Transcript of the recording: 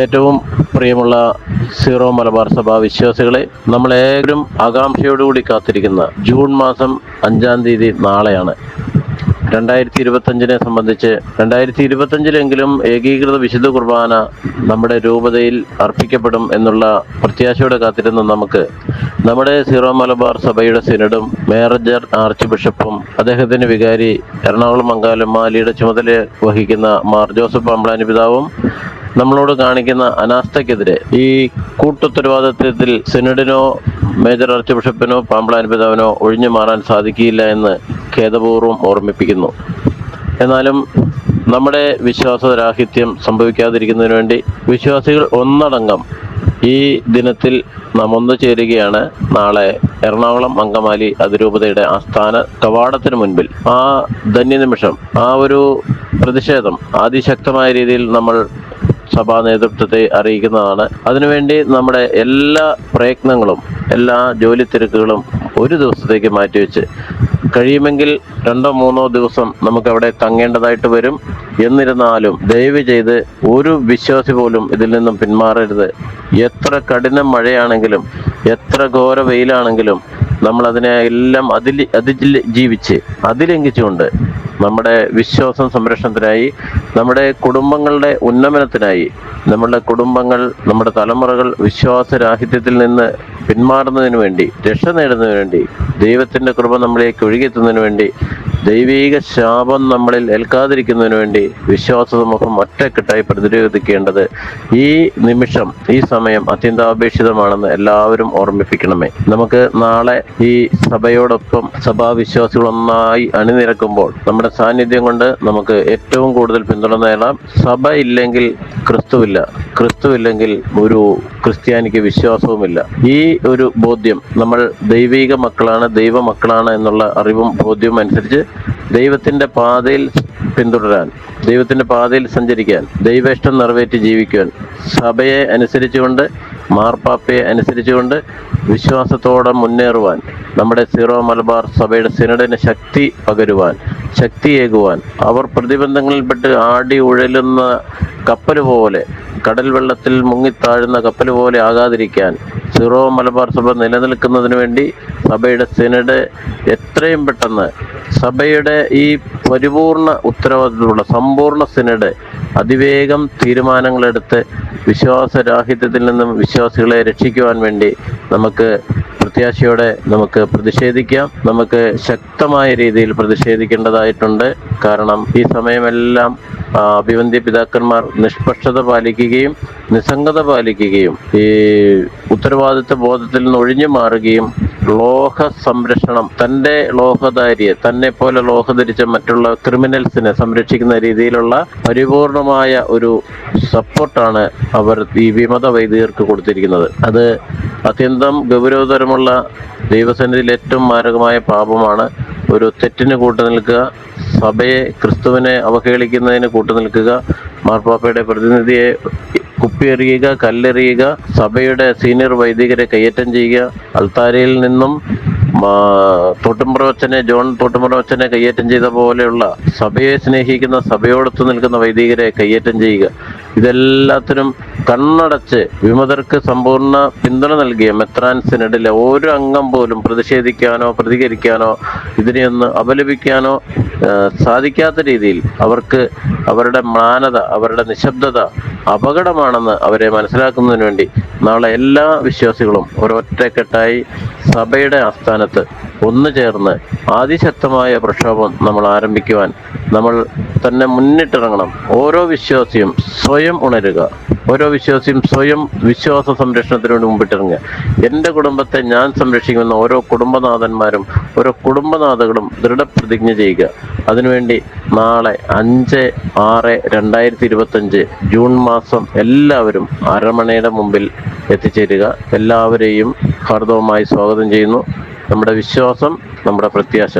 ഏറ്റവും പ്രിയമുള്ള സീറോ മലബാർ സഭ വിശ്വാസികളെ നമ്മളേവരും ആകാംക്ഷയോടുകൂടി കാത്തിരിക്കുന്ന ജൂൺ മാസം അഞ്ചാം തീയതി നാളെയാണ്. രണ്ടായിരത്തി ഇരുപത്തഞ്ചിനെ സംബന്ധിച്ച് രണ്ടായിരത്തി ഇരുപത്തഞ്ചിലെങ്കിലും ഏകീകൃത വിശുദ്ധ കുർബാന നമ്മുടെ രൂപതയിൽ അർപ്പിക്കപ്പെടും എന്നുള്ള പ്രത്യാശയോടെ കാത്തിരുന്ന നമുക്ക് നമ്മുടെ സീറോ മലബാർ സഭയുടെ സിനഡും മേജർ ആർച്ച് ബിഷപ്പും അദ്ദേഹത്തിന്റെ വികാരി എറണാകുളം മംഗാലം മാലിയുടെ ചുമതല വഹിക്കുന്ന മാർ ജോസഫ് അമ്പ്ലാനി പിതാവും നമ്മളോട് കാണിക്കുന്ന അനാസ്ഥയ്ക്കെതിരെ ഈ കൂട്ടുത്തരവാദിത്വത്തിൽ സിനഡിനോ മേജർ ആർച്ച് ബിഷപ്പിനോ പാമ്പളാൻപിതാവിനോ ഒഴിഞ്ഞു മാറാൻ സാധിക്കില്ല എന്ന് ഖേദപൂർവം ഓർമ്മിപ്പിക്കുന്നു. എന്നാലും നമ്മുടെ വിശ്വാസരാഹിത്യം സംഭവിക്കാതിരിക്കുന്നതിന് വേണ്ടി വിശ്വാസികൾ ഒന്നടങ്കം ഈ ദിനത്തിൽ നാം ഒന്നു ചേരുകയാണ്. നാളെ എറണാകുളം അങ്കമാലി അതിരൂപതയുടെ ആസ്ഥാന കവാടത്തിന് മുൻപിൽ ആ ധന്യനിമിഷം ആ ഒരു പ്രതിഷേധം അതിശക്തമായ രീതിയിൽ നമ്മൾ സഭാ നേതൃത്വത്തെ അറിയിക്കുന്നതാണ്. അതിനുവേണ്ടി നമ്മുടെ എല്ലാ പ്രയത്നങ്ങളും എല്ലാ ജോലി തിരക്കുകളും ഒരു ദിവസത്തേക്ക് മാറ്റിവെച്ച് കഴിയുമെങ്കിൽ രണ്ടോ മൂന്നോ ദിവസം നമുക്ക് അവിടെ തങ്ങേണ്ടതായിട്ട് വരും. എന്നിരുന്നാലും ദയവ് ചെയ്ത് ഒരു വിശ്വാസി പോലും ഇതിൽ നിന്നും പിന്മാറരുത്. എത്ര കഠിന മഴയാണെങ്കിലും എത്ര ഘോര വെയിലാണെങ്കിലും നമ്മൾ അതിനെ എല്ലാം അതിൽ അതിജീവിച്ച് അതിലംഘിച്ചുകൊണ്ട് നമ്മുടെ വിശ്വാസം സംരക്ഷണത്തിനായി നമ്മുടെ കുടുംബങ്ങളുടെ ഉന്നമനത്തിനായി നമ്മുടെ കുടുംബങ്ങൾ നമ്മുടെ തലമുറകൾ വിശ്വാസരാഹിത്യത്തിൽ നിന്ന് പിന്മാറുന്നതിന് വേണ്ടി രക്ഷ നേടുന്നതിന് വേണ്ടി ദൈവത്തിന്റെ കൃപ നമ്മളിലേക്ക് ഒഴുകിയെത്തുന്നതിന് വേണ്ടി ദൈവീക ശാപം നമ്മളിൽ ഏൽക്കാതിരിക്കുന്നതിന് വേണ്ടി വിശ്വാസ സമൂഹം ഒറ്റക്കെട്ടായി പ്രതിരോധിക്കേണ്ടത് ഈ നിമിഷം ഈ സമയം അത്യന്താപേക്ഷിതമാണെന്ന് എല്ലാവരും ഓർമ്മിപ്പിക്കണമേ. നമുക്ക് നാളെ ഈ സഭയോടൊപ്പം സഭാവിശ്വാസികൾ ഒന്നായി അണിനിരക്കുമ്പോൾ നമ്മുടെ സാന്നിധ്യം കൊണ്ട് നമുക്ക് ഏറ്റവും കൂടുതൽ പിന്തുണ നേടാം. സഭ ഇല്ലെങ്കിൽ ക്രിസ്തുവില്ല. ക്രിസ്തുവില്ലെങ്കിൽ ഒരു ക്രിസ്ത്യാനിക്ക് വിശ്വാസവുമില്ല. ഈ ഒരു ബോധ്യം നമ്മൾ ദൈവിക മക്കളാണ് ദൈവ മക്കളാണ് എന്നുള്ള അറിവും ബോധ്യവും അനുസരിച്ച് ദൈവത്തിന്റെ പാതയിൽ പിന്തുടരാൻ ദൈവത്തിന്റെ പാതയിൽ സഞ്ചരിക്കാൻ ദൈവേഷ്ടം നിറവേറ്റി ജീവിക്കുവാൻ സഭയെ അനുസരിച്ചുകൊണ്ട് മാർപ്പാപ്പയെ അനുസരിച്ചുകൊണ്ട് വിശ്വാസത്തോടെ മുന്നേറുവാൻ നമ്മുടെ സീറോ മലബാർ സഭയുടെ സിനഡിന് ശക്തി പകരുവാൻ ശക്തിയേകുവാൻ അവർ പ്രതിബന്ധങ്ങളിൽപ്പെട്ട് ആടി ഉഴലുന്ന കപ്പൽ പോലെ കടൽ വെള്ളത്തിൽ മുങ്ങിത്താഴുന്ന കപ്പൽ പോലെ ആകാതിരിക്കാൻ സീറോ മലബാർ സഭ നിലനിൽക്കുന്നതിന് വേണ്ടി സഭയുടെ സിനഡ് എത്രയും പെട്ടെന്ന് സഭയുടെ ഈ പരിപൂർണ ഉത്തരവാദിത്തമുള്ള സമ്പൂർണ സിനഡ് അതിവേഗം തീരുമാനങ്ങളെടുത്ത് വിശ്വാസരാഹിത്യത്തിൽ നിന്നും വിശ്വാസികളെ രക്ഷിക്കുവാൻ വേണ്ടി നമുക്ക് പ്രത്യാശയോടെ നമുക്ക് പ്രതിഷേധിക്കാം. നമുക്ക് ശക്തമായ രീതിയിൽ പ്രതിഷേധിക്കേണ്ടതായിട്ടുണ്ട്. കാരണം ഈ സമയമെല്ലാം ആ, അഭിവന്ദ്യ പിതാക്കന്മാർ നിഷ്പക്ഷത പാലിക്കുകയും നിസ്സംഗത പാലിക്കുകയും ഈ ഉത്തരവാദിത്വ ബോധത്തിൽ നിന്ന് ഒഴിഞ്ഞു മാറുകയും ലോഹ സംരക്ഷണം തന്റെ ലോഹധാരിയെ തന്നെ പോലെ ലോഹ ധരിച്ച മറ്റുള്ള ക്രിമിനൽസിനെ സംരക്ഷിക്കുന്ന രീതിയിലുള്ള പരിപൂർണമായ ഒരു സപ്പോർട്ടാണ് അവർ ഈ വിമത വൈദികർക്ക് കൊടുത്തിരിക്കുന്നത്. അത് അത്യന്തം ഗൗരവതരമുള്ള ദൈവസന്നിധിയിൽ ഏറ്റവും മാരകമായ പാപമാണ്. ഒരു തെറ്റിന് കൂട്ടുനിൽക്കുക സഭയെ ക്രിസ്തുവിനെ അവഹേളിക്കുന്നതിന് കൂട്ടുനിൽക്കുക മാർപ്പാപ്പയുടെ പ്രതിനിധിയെ കുപ്പിയെറിയുക കല്ലെറിയുക സഭയുടെ സീനിയർ വൈദികരെ കയ്യേറ്റം ചെയ്യുക അൾത്താരയിൽ നിന്നും തോട്ടുംപ്രവച്ചനെ ജോൺ തോട്ടുംപുറവച്ചനെ കയ്യേറ്റം ചെയ്ത പോലെയുള്ള സഭയെ സ്നേഹിക്കുന്ന സഭയോടൊത്ത് നിൽക്കുന്ന വൈദികരെ കയ്യേറ്റം ചെയ്യുക. ഇതെല്ലാത്തിനും കണ്ണടച്ച് വിമതർക്ക് സമ്പൂർണ പിന്തുണ നൽകിയ മെത്രാൻ സിനഡിലെ ഓരോ അംഗം പോലും പ്രതിഷേധിക്കാനോ പ്രതികരിക്കാനോ ഇതിനെയൊന്ന് അപലപിക്കാനോ സാധിക്കാത്ത രീതിയിൽ അവർക്ക് അവരുടെ മ്ലാനത അവരുടെ നിശബ്ദത അപകടമാണെന്ന് അവരെ മനസ്സിലാക്കുന്നതിന് വേണ്ടി നാളെ എല്ലാ വിശ്വാസികളും ഒരൊറ്റക്കെട്ടായി സഭയുടെ ആസ്ഥാനത്ത് ഒന്നു ചേർന്ന് അതിശക്തമായ പ്രക്ഷോഭം നമ്മൾ ആരംഭിക്കുവാൻ നമ്മൾ തന്നെ മുന്നിട്ടിറങ്ങണം. ഓരോ വിശ്വാസിയും സ്വയം ഉണരുക. ഓരോ വിശ്വാസിയും സ്വയം വിശ്വാസ സംരക്ഷണത്തിന് വേണ്ടി മുമ്പിട്ടിറങ്ങുക. എന്റെ കുടുംബത്തെ ഞാൻ സംരക്ഷിക്കുന്ന ഓരോ കുടുംബനാഥന്മാരും ഓരോ കുടുംബനാഥകളും ദൃഢപ്രതിജ്ഞ ചെയ്യുക. അതിനുവേണ്ടി നാളെ അഞ്ച് ആറ് രണ്ടായിരത്തി ഇരുപത്തഞ്ച് ജൂൺ മാസം എല്ലാവരും അരമണയുടെ മുമ്പിൽ എത്തിച്ചേരുക. എല്ലാവരെയും ഹാർദവമായി സ്വാഗതം ചെയ്യുന്നു. നമ്മുടെ വിശ്വാസം നമ്മുടെ പ്രത്യാശ.